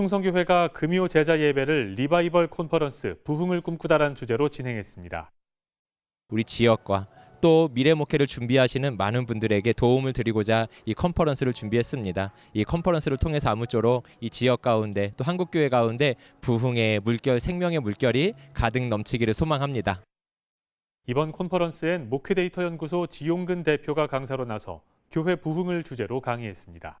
충성교회가 금요 제자 예배를 리바이벌 콘퍼런스 부흥을 꿈꾸다란 주제로 진행했습니다. 우리 지역과 또 미래 목회를 준비하시는 많은 분들에게 도움을 드리고자 이 컨퍼런스를 준비했습니다. 이 컨퍼런스를 통해서 아무쪼록 이 지역 가운데 또 한국 교회 가운데 부흥의 물결, 생명의 물결이 가득 넘치기를 소망합니다. 이번 콘퍼런스엔 목회데이터 연구소 지용근 대표가 강사로 나서 교회 부흥을 주제로 강의했습니다.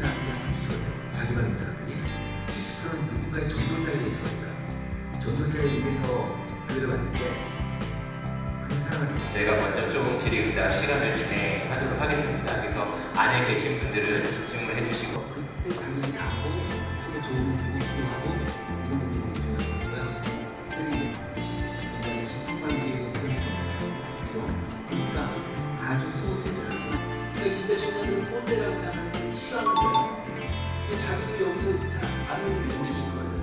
30%예요. 자기가 온 사람들이 70%는 누군가의 전도자에 의해서 왔어요. 전도자에 의해서 교회를 왔는데 그 사람을 저희가 먼저 좀 질의응답 시간을 진행하도록 하겠습니다. 그래서 안에 계신 분들은 집중을 해주시고 그때 다 하고 서로 좋은 보고 기도하고 이런 것들이 되게 중요하고요. 특별히 굉장히 신축관계가 우선시잖아요. 그래서 그러니까 아주 소수의 사람들 그 20대 청년들은 꼰대라고 생각하는 건 싫어. 자기도 여기서 잘 아는 분이 오실 거예요.